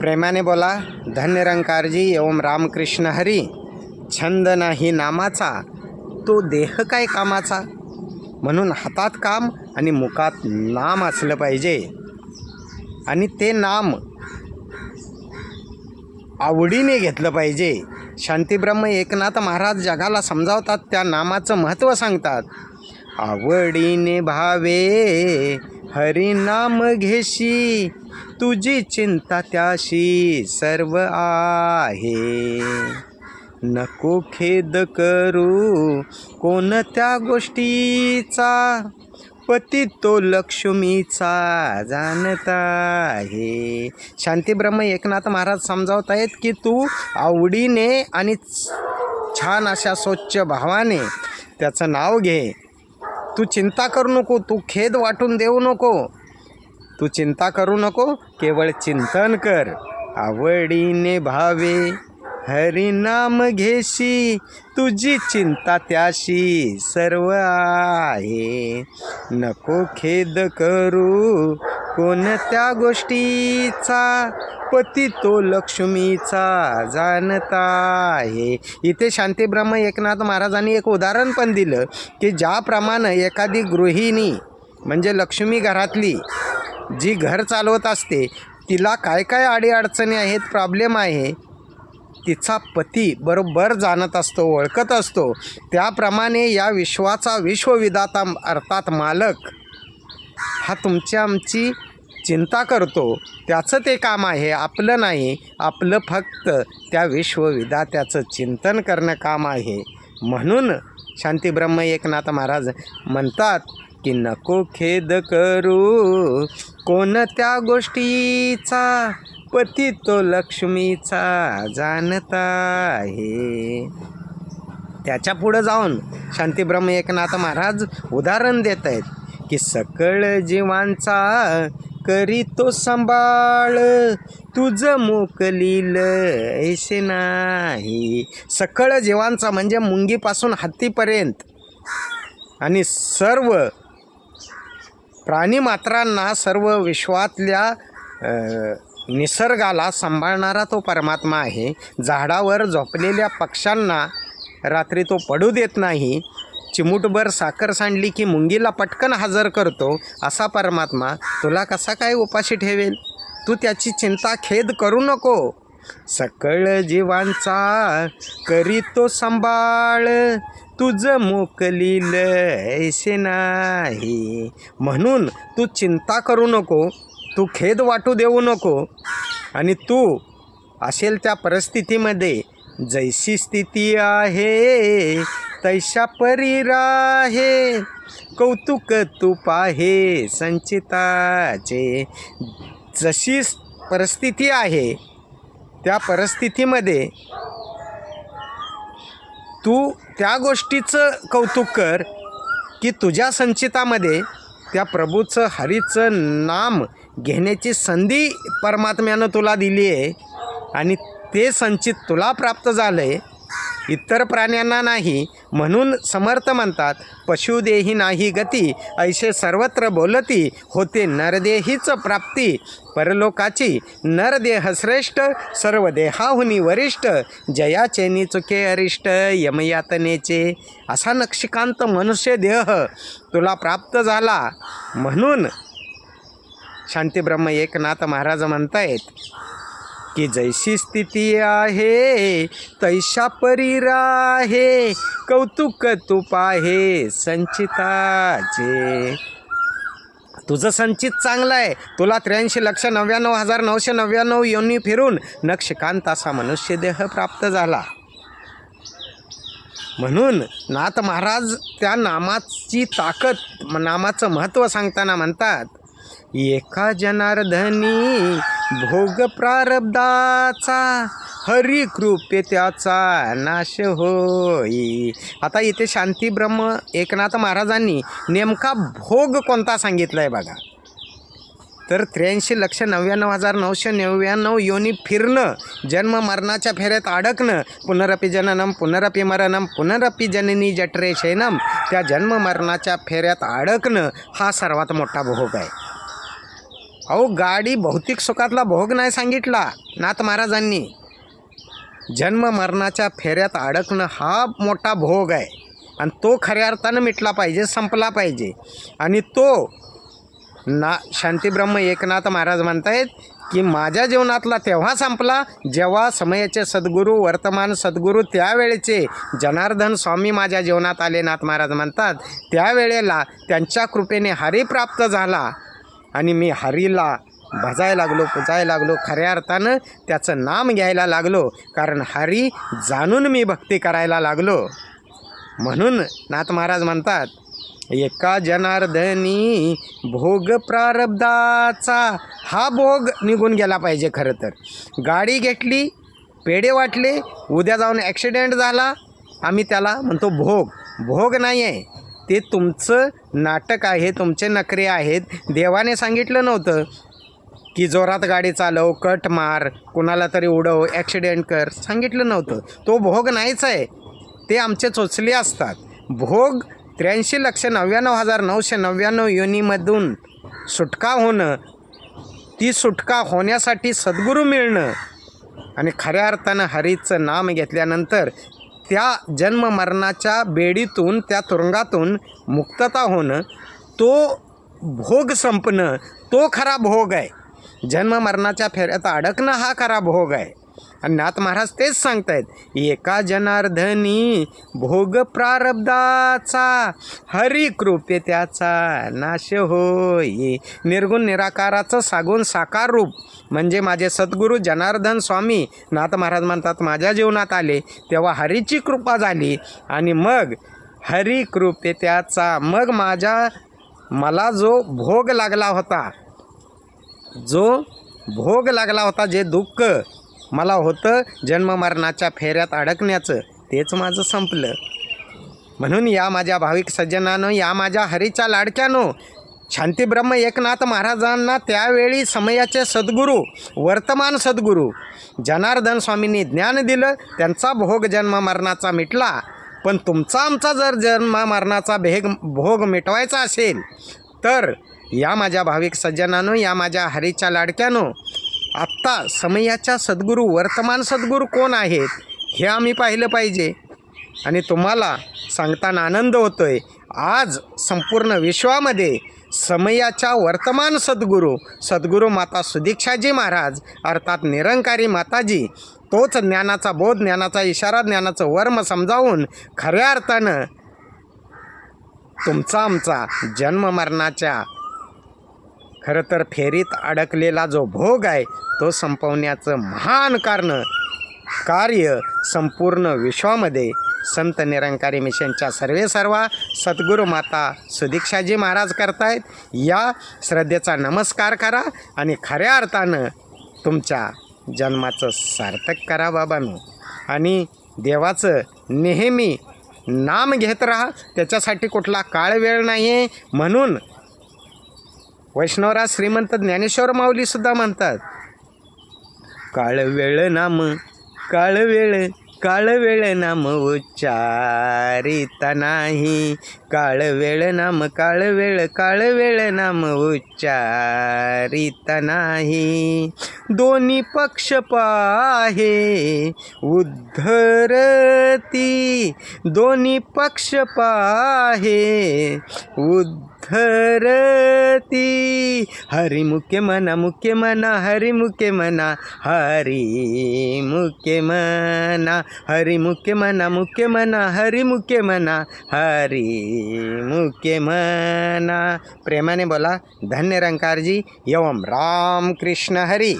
प्रेमाने बोला धन्य रंकारजी ओम रामकृष्ण हरी छंद नाही नामाचा तो देह काय कामाचा? म्हणून हातात काम आणि मुखात नाम असलं पाहिजे. आणि ते नाम आवडीने घेतलं पाहिजे. शांतीब्रह्म एकनाथ महाराज जगाला समजावतात त्या नामाचं महत्त्व सांगतात. आवडीने भावे हरिनाम घेशी तुझी चिंता त्याशी सर्व आहे. नको खेद करू कोणत्या गोष्टीचा पती तो लक्ष्मीचा जाणता आहे. शांतीब्रह्म एकनाथ महाराज समजावत आहेत की तू आवडीने आणि छान अशा स्वच्छ भावाने त्याचं नाव घे. तू चिंता करू नको तू खेद वाटून देऊ नको. तू चिंता करू नको केवळ चिंतन कर. आवडीने भावे हरिनाम घेशी तुझी चिंता त्याशी सर्व आहे. नको खेद करू कोणत्या गोष्टीचा? पती तो लक्ष्मीचा जाणता आहे. इथे शांतीब्रह्म एकनाथ महाराजांनी एक उदाहरण पण दिलं की ज्याप्रमाणे एखादी गृहिणी म्हणजे लक्ष्मी घरातली जी घर चालवत असते तिला काय काय अडीअडचणी आहेत प्रॉब्लेम आहे तिचा पती बरोबर जाणत असतो ओळखत असतो. त्याप्रमाणे या विश्वाचा विश्वविदाता अर्थात मालक हा तुमची आमची चिंता करतो. त्याचं ते काम आहे आपलं नाही. आपलं फक्त त्या विश्वविदात्याचं चिंतन करणं काम आहे. म्हणून शांतीब्रह्म एकनाथ महाराज म्हणतात की नको खेद करू. कोणत्या गोष्टीचा पती तो लक्ष्मीचा जाणता आहे? त्याच्या पुढं जाऊन शांतीब्रह्म एकनाथ महाराज उदाहरण देत आहेत की सकळ जीवांचा करी तो सांभाळ. तुझं मोकलील ऐसे नाही. सकळ जीवांचा म्हणजे मुंगीपासून हत्तीपर्यंत आणि सर्व प्राणीमात्रांना सर्व विश्वातल्या निसर्गाला सांभाळणारा तो परमात्मा आहे. झाडावर झोपलेल्या पक्ष्यांना रात्री तो पडू देत नाही. चिमूटभर साखर सांडली की मुंगीला पटकन हजर करतो असा परमात्मा तुला कसा काय उपाशी ठेवेल? तू त्याची चिंता खेद करू नको. सकळ जीवांचा करी तो सांभाळ तुझं मोकलील ऐसे नाही. म्हणून तू चिंता करू नको तू खेद वाटू देऊ नको. आणि तू असेल त्या परिस्थितीमध्ये जैसी स्थिती आहे तैशा परी राहे कौतुक तू पाहे संचिताचे जशी परिस्थिती आहे त्या परिस्थितीमध्ये तू त्या गोष्टीचं कौतुक कर की तुझ्या संचितामध्ये त्या प्रभूचं हरीचं नाम घेण्याची संधी परमात्म्यानं तुला दिली आहे आणि ते संचित तुला प्राप्त झालं आहे इतर प्राण्यांना नाही म्हणून समर्थ म्हणतात पशुदेही नाही गती ऐसे सर्वत्र बोलती होते नरदेहीच प्राप्ती. परलोकाची नरदेह श्रेष्ठ सर्व देहाहुनी वरिष्ठ जयाचे चुके अरिष्ट यमयातनेचे. असा नक्षिकांत मनुष्य देह तुला प्राप्त झाला. म्हणून शांतीब्रह्म एकनाथ महाराज म्हणतायत की जैशी स्थिती आहे तैशा परी राहे कौतुक तू पाहे संचिताचे. तुझं संचित चांगलं आहे. तुला त्र्याऐंशी लक्ष नव्याण्णव हजार नऊशे नव्याण्णव योनी फिरून नक्षकांत असा मनुष्य देह प्राप्त झाला. म्हणून नाथ महाराज त्या नामाची ताकद नामाचं महत्त्व सांगताना म्हणतात एका जनार्दनी भोग प्रारब्धाचा हरी कृपे त्याचा नाश होई. आता इथे शांती ब्रह्म एकनाथ महाराजांनी नेमका भोग कोणता सांगितला आहे बघा. तर त्र्याऐंशी लक्ष नव्याण्णव हजार नऊशे नव्याण्णव योनी फिरणं जन्म मरणाच्या फेऱ्यात अडकणं पुनरपी जननम पुनरपी मरणम पुनरपी जननी जठरे शैनम त्या जन्म मरणाच्या फेऱ्यात अडकणं हा सर्वात मोठा भोग आहे. अहो गाडी भौतिक सुखातला भोग नाही सांगितला नाथ महाराजांनी. जन्म मरणाच्या फेऱ्यात अडकणं हा मोठा भोग आहे. आणि तो खऱ्या अर्थानं मिटला पाहिजे संपला पाहिजे. आणि तो ना शांतीब्रह्म एकनाथ महाराज म्हणतायत की माझ्या जीवनातला तेव्हा संपला जेव्हा समयाचे सद्गुरू वर्तमान सद्गुरू त्यावेळेचे जनार्दन स्वामी माझ्या जीवनात आले नाथ महाराज म्हणतात. त्यावेळेला त्यांच्या कृपेने हरी प्राप्त झाला. आणि मी हरीला भजायला लागलो पुजायला लागलो खऱ्या अर्थानं त्याचं नाम घ्यायला लागलो. कारण हरी जाणून मी भक्ती करायला लागलो. म्हणून नाथ महाराज म्हणतात एका जनार्दनी भोग प्रारब्धाचा हा भोग निघून गेला पाहिजे खरं तर. गाडी घेतली पेढे वाटले उद्या जाऊन ॲक्सिडेंट झाला आम्ही त्याला म्हणतो भोग. भोग नाही आहे ते तुमचं नाटक आहे तुमचे नखरे आहेत. देवाने सांगितलं नव्हतं की जोरात गाडी चालव कट मार कुणाला तरी उडव ॲक्सिडेंट कर. सांगितलं नव्हतं. तो भोग नाहीच आहे. ते आमचे चोचले असतात. भोग त्र्याऐंशी लक्ष नव्याण्णव हजार नऊशे नव्याण्णव युनीमधून सुटका होणं ती सुटका होण्यासाठी सद्गुरू मिळणं आणि खऱ्या अर्थानं हरीचं नाम घेतल्यानंतर त्या जन्म मरणाच्या बेडीतून त्या तुरुंगातून मुक्तता होणं तो भोग संपणं तो खरा भोग आहे. जन्म मरणाच्या फेऱ्यात अडकणं हा खरा भोग आहे. आणि नाथ महाराज तेच सांगतायत एका जनार्दनी भोग प्रारब्धाचा हरी कृपे त्याचा नाश होई. निर्गुण निराकाराचं सागून साकार रूप म्हणजे माझे सद्गुरू जनार्दन स्वामी नाथ महाराज म्हणतात माझ्या जीवनात आले तेव्हा हरीची कृपा झाली आणि मग हरी कृपे त्याचा मग माझ्या मला जो भोग लागला होता जो भोग लागला होता जे दुःख मला होतं जन्म मरणाच्या फेऱ्यात अडकण्याचं. तेच माझं संपलं. म्हणून या माझ्या भाविक सज्जनानं या माझ्या हरीच्या लाडक्यानो शांतीब्रह्म एकनाथ महाराजांना त्यावेळी समयाचे सद्गुरू वर्तमान सद्गुरू जनार्दन स्वामींनी ज्ञान दिलं त्यांचा भोग जन्म मरणाचा मिटला. पण तुमचा आमचा जर जन्म मरणाचा भेग भोग मिटवायचा असेल तर या माझ्या भाविक सज्जनानो या माझ्या हरीच्या लाडक्यानो आत्ता समयाच्या सद्गुरू वर्तमान सद्गुरू कोण आहेत हे आम्ही पाहिलं पाहिजे. आणि तुम्हाला सांगताना आनंद होतो आहे आज संपूर्ण विश्वामध्ये समयाच्या वर्तमान सद्गुरू सद्गुरू माता सुदीक्षाजी महाराज अर्थात निरंकारी माताजी तोच ज्ञानाचा बोध ज्ञानाचा इशारा ज्ञानाचं वर्म समजावून खऱ्या अर्थानं तुमचा आमचा जन्म मरणाच्या खरं तर फेरीत अडकलेला जो भोग आहे तो संपवण्याचं महान कारण कार्य संपूर्ण विश्वामध्ये संत निरंकारी मिशनच्या सर्वे सर्वा सद्गुरू माता सुदीक्षाजी महाराज करतायत. या श्रद्धेचा नमस्कार करा आणि खऱ्या अर्थानं तुमच्या जन्माचं सार्थक करा बाबांनो. आणि देवाचं नेहमी नाम घेत राहा. त्याच्यासाठी कुठला काळ वेळ नाही आहे म्हणून वैष्णवराज श्रीमंत ज्ञानेश्वर माऊलीसुद्धा म्हणतात काळवेळ नाम काळवेळ काळवेळ नाम उच्चारिता नाही. काळवेळ नाम काळवेळ काळवेळ नाम उच्चारिता नाही. दोन्ही पक्ष पाहे उद्धरती. दोन्ही पक्ष पाहे उद्धरती हरी मुख्य मना मुख्य मना हरी मुख्य मना हरी मुख्य मना हरी मुख्य मना मुख्य मना हरी मुख्य मना हरी मुख्य मना. प्रेमाने बोला धन्य रंकारजी एवम राम कृष्ण हरी.